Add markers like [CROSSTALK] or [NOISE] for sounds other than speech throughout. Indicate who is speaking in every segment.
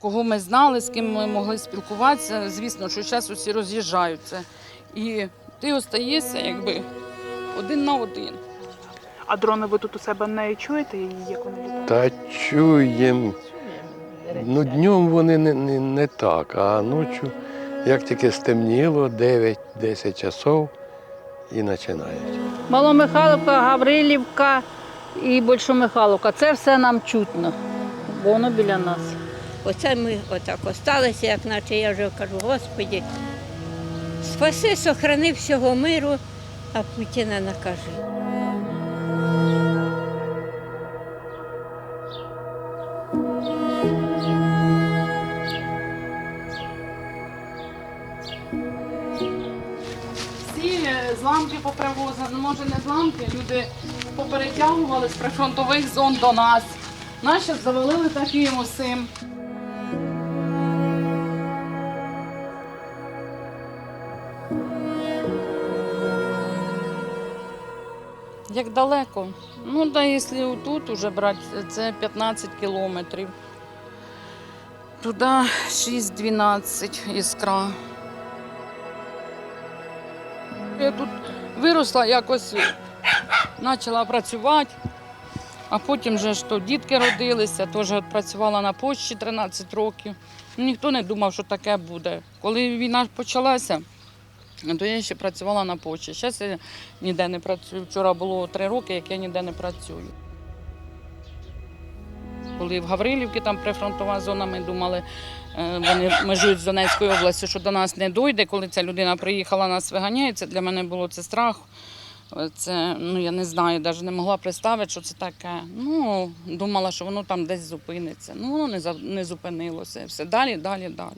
Speaker 1: кого ми знали, з ким ми могли спілкуватися. Звісно, що зараз усі роз'їжджаються. І ти остаєшся якби один на один.
Speaker 2: А дрони ви тут у себе не чуєте, як вони літають?
Speaker 3: Та чуєм. Ну, днем вони не, не, не так, а ночі, як тільки стемніло, 9-10 часов і починають.
Speaker 4: Маломихайловка, Гаврилівка і Большомихайловка. Це все нам чутно, бо воно біля нас.
Speaker 5: Оце ми отак осталися, як наче я вже кажу, Господі, спаси, сохрани всього миру, а Путіна накажи.
Speaker 1: Всі е, зламки попривозили, ну може не зламки, люди поперетягували з прифронтових зон до нас. Наші завалили таким усім. Як далеко? Ну, да, якщо тут уже брати, це 15 кілометрів. Туди 6-12 іскра. Я тут виросла, якось почала працювати, а потім вже то дітки родилися, теж працювала на пошті 13 років. Ніхто не думав, що таке буде. Коли війна почалася, то я ще працювала на пошті. Зараз я ніде не працюю. Вчора було три роки, як я ніде не працюю. Коли в Гаврилівці там прифронтова зона, ми думали, е, вони межують з Донецькою областю, що до нас не дойде. Коли ця людина приїхала, нас виганяє. Це для мене було це страх. Це, ну я не знаю, навіть не могла представити, що це таке. Ну, думала, що воно там десь зупиниться. Ну, воно не, не зупинилося. Все далі, далі, далі.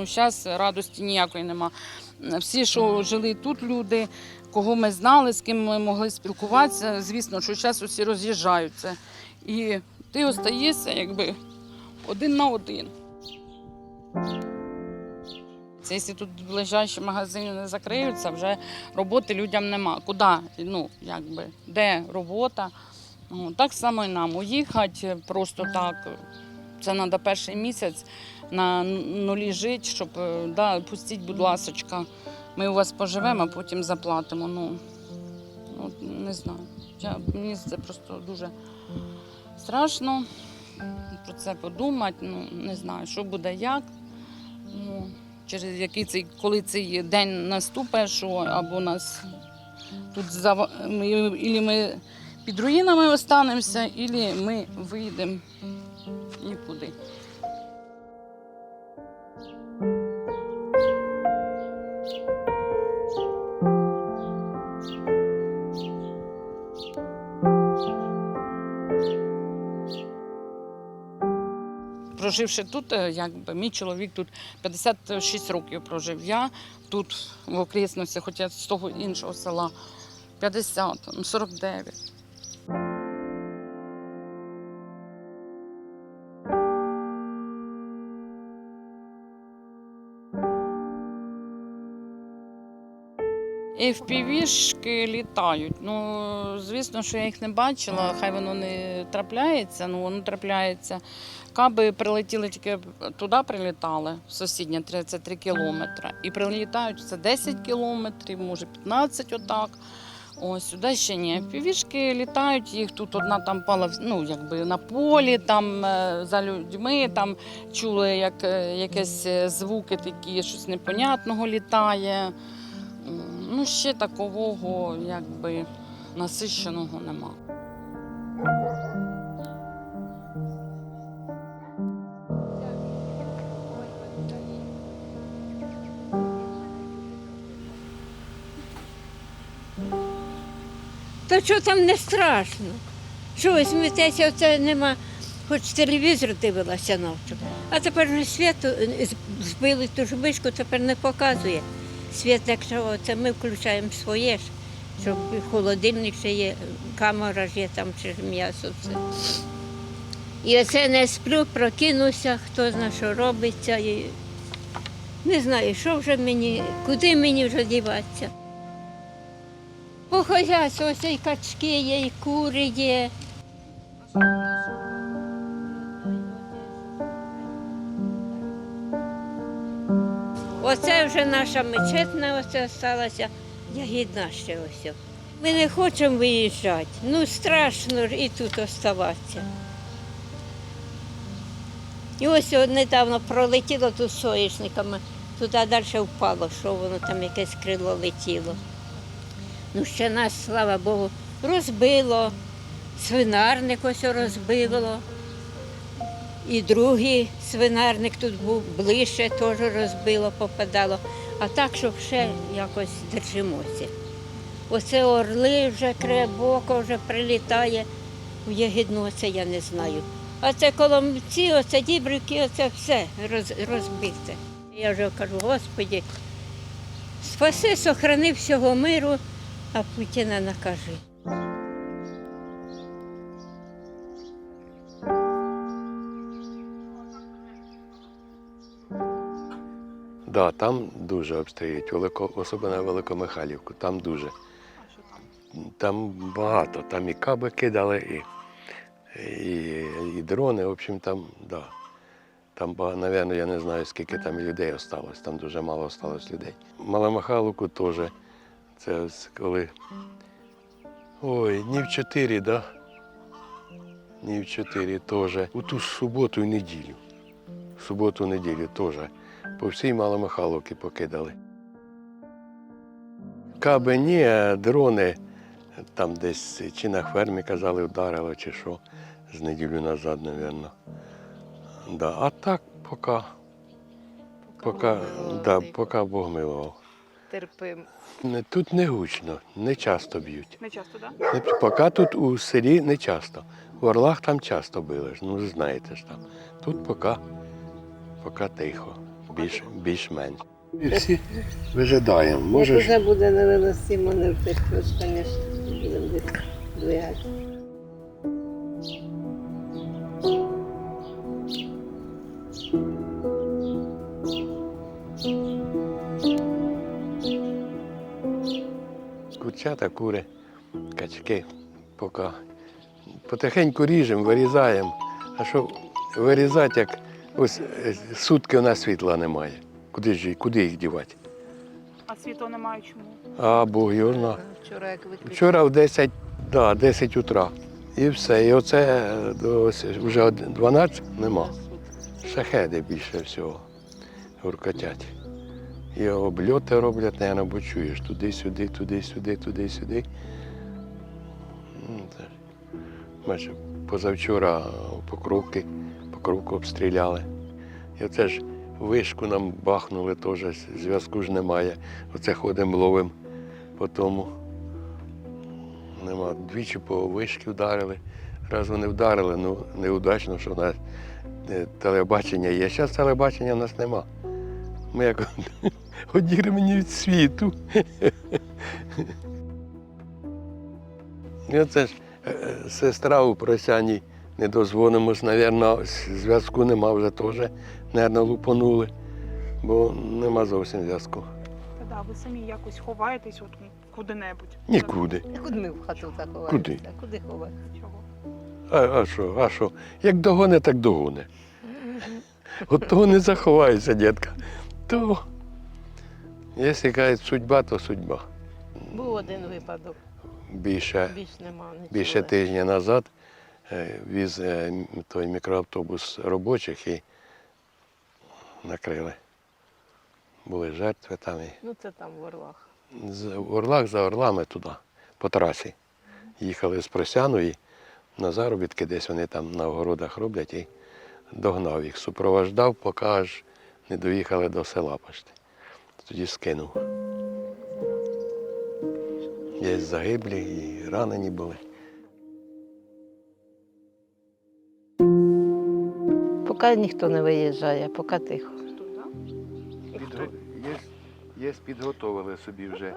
Speaker 1: Ну, зараз радості ніякої нема. Всі, що жили тут, люди, кого ми знали, з ким ми могли спілкуватися, звісно, що зараз усі роз'їжджаються. І ти остаєшся якби один на один. Це якщо тут ближайші магазини не закриються, вже роботи людям нема. Куди? Ну, якби, де робота? Ну, так само і нам. Уїхати просто так. Це треба перший місяць на нулі жити, щоб е, да, пустіть, будь ласочка, ми у вас поживемо, а потім заплатимо. Ну, ну не знаю. Я, мені це просто дуже страшно про це подумати. Ну, не знаю, що буде як. Ну, через який цей, коли цей день наступить, що або нас тут зава... ми, ілі ми під руїнами останемося, ілі ми вийдемо нікуди. Проживши тут, е, якби мій чоловік тут 56 років прожив. Я тут в окресності, хоча з того іншого села 50, ну, 49. FPV-шки літають. Ну, звісно, що я їх не бачила, хай воно не трапляється, ну воно трапляється. Каби прилетіли тільки туди прилітали, в сусіднє 33 кілометри. І прилітають це 10 кілометрів, може 15 отак. Ось сюди ще ні. Півішки літають, їх тут одна там пала ну, якби на полі, там е, за людьми, там чули як, е, якісь е, звуки такі, щось непонятного літає. Ну, ще такого якби насищеного нема.
Speaker 5: Та що там не страшно? Що ви смієтеся, оце нема. Хоч телевізор дивилася ночі. А тепер вже світ е, збили ту ж вишку, тепер не показує. Світ, якщо це ми включаємо своє ж, щоб холодильник ще є, камера ж є, там ж м'ясо все. І оце не сплю, прокинуся, хто знає, що робиться. І... Не знаю, що вже мені, куди мені вже діватися. По хазяйству ось і качки є, і кури є. Оце вже наша мечетна оце сталася, ягідна ще ось. Ми не хочемо виїжджати. Ну страшно ж і тут оставатися. І ось недавно пролетіло тут соняшниками, туди далі впало, що воно там якесь крило летіло. Ну, ще нас, слава Богу, розбило, свинарник ось розбило. І другий свинарник тут був ближче, теж розбило, попадало. А так, щоб ще якось держимося. Оце орли вже кребоко вже прилітає в Ягідну, оце я не знаю. А це коломці, оце дібрики, оце все роз, розбите. Я вже кажу, Господі, спаси, сохрани всього миру, а Путіна накажи.
Speaker 3: Да, там дуже обстрілюють, велико, особливо Великомихайлівку, там дуже. Там багато, там і каби кидали, і, і, і дрони, в общем, там, да. Там, мабуть, я не знаю, скільки там людей осталось, там дуже мало осталось людей. Маломихайловку теж. Це коли. Ой, днів чотири, да? Днів чотири теж. У ту суботу і неділю. Суботу, неділю теж. По всій Маломихайловці покидали. Каби ні, а дрони там десь чи на фермі казали, вдарило, чи що, з неділю назад, мабуть. Да. А так поки, поки, да, поки Бог милував.
Speaker 6: терпим.
Speaker 3: Тут не гучно, не часто б'ють.
Speaker 2: Не часто, так?
Speaker 3: Не- Поки тут у селі не часто. В Орлах там часто били, ну знаєте ж там. Тут поки, поки тихо, більш, більш-менш. І всі вижидаємо.
Speaker 6: Як вже буде невиносимо, не втекти, звісно, будемо десь двигати.
Speaker 3: Курчата, кури, качки, поки. Потихеньку ріжемо, вирізаємо. А що вирізати, як ось е, сутки у нас світла немає. Куди ж їх- куди їх дівати?
Speaker 2: А світло немає чому?
Speaker 3: А Бог його.
Speaker 6: Вчора як виключили.
Speaker 3: Вчора в 10, да, 10 утра. І все. І оце е, ось вже 12 нема. Шахеди більше всього гуркотять. І обльоти роблять, наверное, бо чуєш, туди-сюди, туди-сюди, туди-сюди. Ну. Бачу, позавчора покровки, покровку обстріляли. І оце ж вишку нам бахнули теж, зв'язку ж немає. Оце ходимо ловимо по тому. Нема. Двічі по вишки вдарили. Раз вони вдарили, ну неудачно, що в нас е, телебачення є. Зараз телебачення в нас нема. Ми як [LAUGHS] одірмені від світу. [LAUGHS] І оце ж е, е, сестра у просяній не дозвонимось, мабуть, зв'язку нема вже теж, мабуть, лупанули, бо нема зовсім зв'язку.
Speaker 2: Та да, ви самі якось ховаєтесь от куди-небудь.
Speaker 3: Нікуди.
Speaker 6: Куди ми в хату заховаємося?
Speaker 3: Куди?
Speaker 6: Куди ховати?
Speaker 2: Чого?
Speaker 3: А, а що, а що? Як догоне, так догоне. От того не заховається, дітка. То, якщо кажуть, судьба, то судьба.
Speaker 6: Був один випадок,
Speaker 3: Більше,
Speaker 6: більш нема
Speaker 3: більше тижня назад віз е, той мікроавтобус робочих і накрили. Були жертви там. І
Speaker 6: Ну це там в Орлах.
Speaker 3: з Орлах за Орлами туди, по трасі. Їхали з Просяну і на заробітки десь вони там на огородах роблять і догнав їх. Супровождав, поки аж не доїхали до села почти. Тоді скинув. Є загиблі і ранені були.
Speaker 6: Поки ніхто не виїжджає, поки тихо.
Speaker 3: Є, є підготовили собі вже,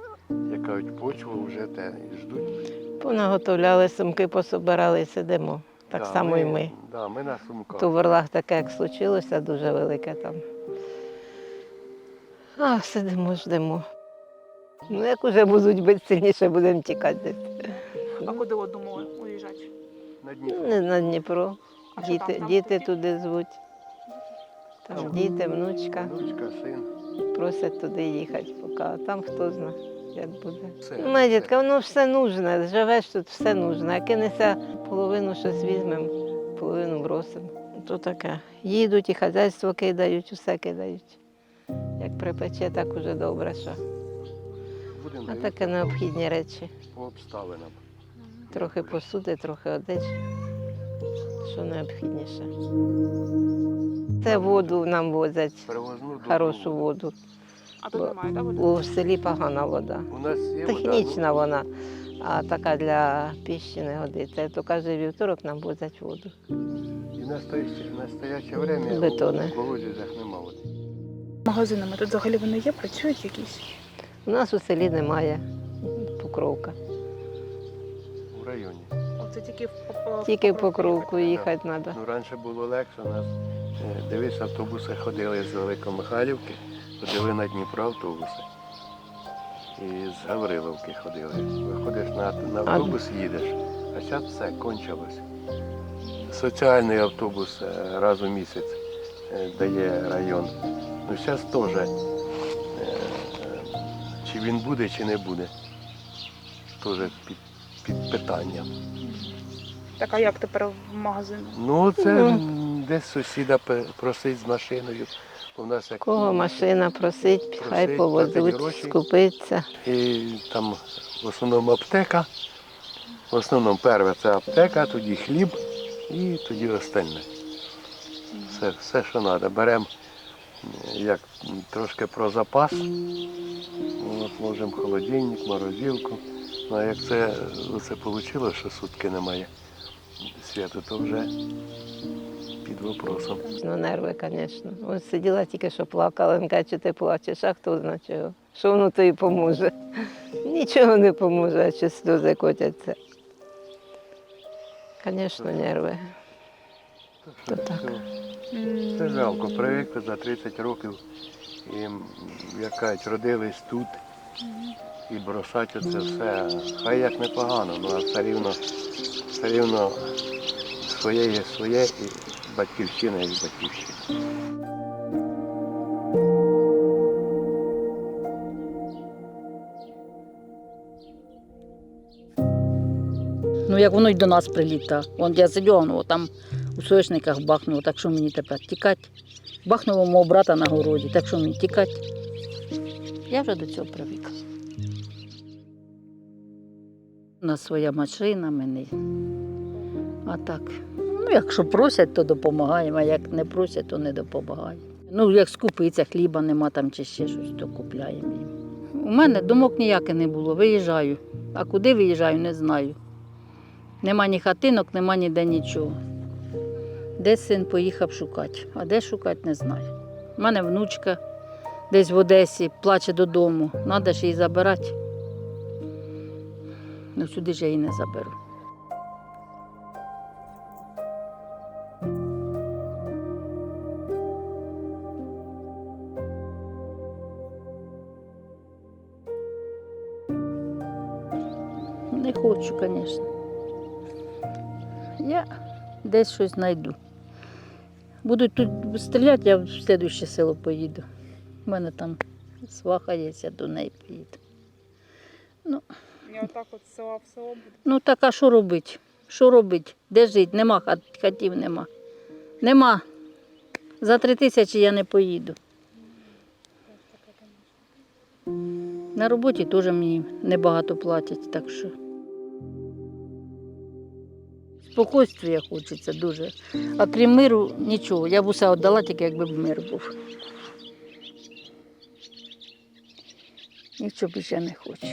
Speaker 3: як кажуть, почву вже те ждуть.
Speaker 6: Понаготовляли сумки, пособирали, і сидимо. Так
Speaker 3: Да,
Speaker 6: само і ми.
Speaker 3: Да, ми на сумках.
Speaker 6: То в Орлах таке, як случилося, дуже велике там. А, сидимо, ждемо. Ну, як уже будуть бити сильніше, будемо тікати.
Speaker 2: А куди от думали уїжджати?
Speaker 3: На Дніпро.
Speaker 6: Не на Дніпро.
Speaker 2: А що
Speaker 6: Діти,
Speaker 2: там, там
Speaker 6: діти
Speaker 2: таке?
Speaker 6: туди звуть. Там
Speaker 3: Там
Speaker 6: діти, внучка.
Speaker 3: Внучка, син.
Speaker 6: Просять туди їхати, поки а там хто знає, як буде.
Speaker 3: Все,
Speaker 6: Ну, Моя дітка, воно все нужне, живеш тут, все нужне. А кинеться половину щось візьмемо, половину бросимо. То таке. Їдуть і хазяйство кидають, усе кидають. Як припече, так уже добре, що.
Speaker 3: Будемо
Speaker 6: А
Speaker 3: дивитися
Speaker 6: таке необхідні речі.
Speaker 3: по обставинам.
Speaker 6: Трохи посуди, трохи одежі. Що необхідніше. Це воду нам возять, хорошу воду.
Speaker 2: А тут немає, так.
Speaker 6: У селі погана вода.
Speaker 3: У нас є вода,
Speaker 6: Технічна вона, а така для пищі не годиться. То кожен вівторок нам возять воду.
Speaker 3: ну, І в настояще, настояще время
Speaker 6: Бетони.
Speaker 3: у колодязях нема води.
Speaker 2: Магазинами тут взагалі вони є, працюють якісь?
Speaker 6: У нас у селі немає покровка.
Speaker 3: У районі.
Speaker 2: Оце тільки в по-
Speaker 6: Тільки
Speaker 2: Покровку
Speaker 6: покровку їхати треба.
Speaker 3: Ну, раніше було легше, у нас е, дивись, автобуси ходили з Великомихайлівки, ходили на Дніпро автобуси. І з Гавриловки ходили. Виходиш на, на автобус, їдеш. А зараз все кончилось. Соціальний автобус е, раз у місяць е, дає район. Ну зараз теж. Чи він буде, чи не буде. Теж під, під питанням.
Speaker 2: Так, а як тепер в магазин?
Speaker 3: Ну, це
Speaker 6: Ну.
Speaker 3: м, десь сусіда пе- просить з машиною. У нас як
Speaker 6: Кого машина просить,
Speaker 3: Просить,
Speaker 6: хай
Speaker 3: платить
Speaker 6: повезуть,
Speaker 3: гроші.
Speaker 6: скупиться.
Speaker 3: і там в основному аптека. В основному перше це аптека, тоді хліб і тоді остальне. Все, все що треба. Беремо як м, трошки про запас. От, можемо холодильник, морозилку. Ну, а як це, це вийшло, що сутки немає світу, то вже під вопросом.
Speaker 6: Ну, нерви, звісно. Ось сиділа тільки що плакала, він каже, чи ти плачеш, а хто знає чого. Що воно тобі поможе? Нічого не поможе, а чи сльози котяться. Звісно, нерви. То так.
Speaker 3: Це, жалко. Привикли за 30 років і, як кажуть, родились тут і бросати це все. Хай як непогано, ну а все рівно, все рівно своє є своє і батьківщина є батьківщина.
Speaker 4: Ну, як воно й до нас приліта. Вон я сидю, там у соєшниках бахнуло, так що мені тепер тікати. Бахнуло мого брата на городі, так що мені тікати. Я вже до цього привикла. У нас своя машина, мене. А так. Ну, якщо просять, то допомагаємо, а як не просять, то не допомагаємо. Ну, як скупиться, хліба нема там чи ще щось, то купляємо їм. У мене думок ніяких не було. Виїжджаю. А куди виїжджаю, не знаю. Нема ні хатинок, нема ніде нічого. Де син поїхав шукати, а де шукати, не знаю. У мене внучка десь в Одесі плаче додому. Треба ж її забирати. Ну сюди ж я її не заберу. Хочу, звісно. Я десь щось знайду. Будуть тут стріляти, я в слідуще село поїду. У мене там сваха є, я до неї поїду.
Speaker 2: І отак от села в село буде.
Speaker 4: Ну так а що робити? Що робити? Де жити? Нема хатів, нема. Нема. За три тисячі я не поїду. На роботі теж мені небагато платять, так що. Спокійствія хочеться дуже. А крім миру нічого. Я б усе віддала, тільки якби б мир був. Нічого більше не хочу.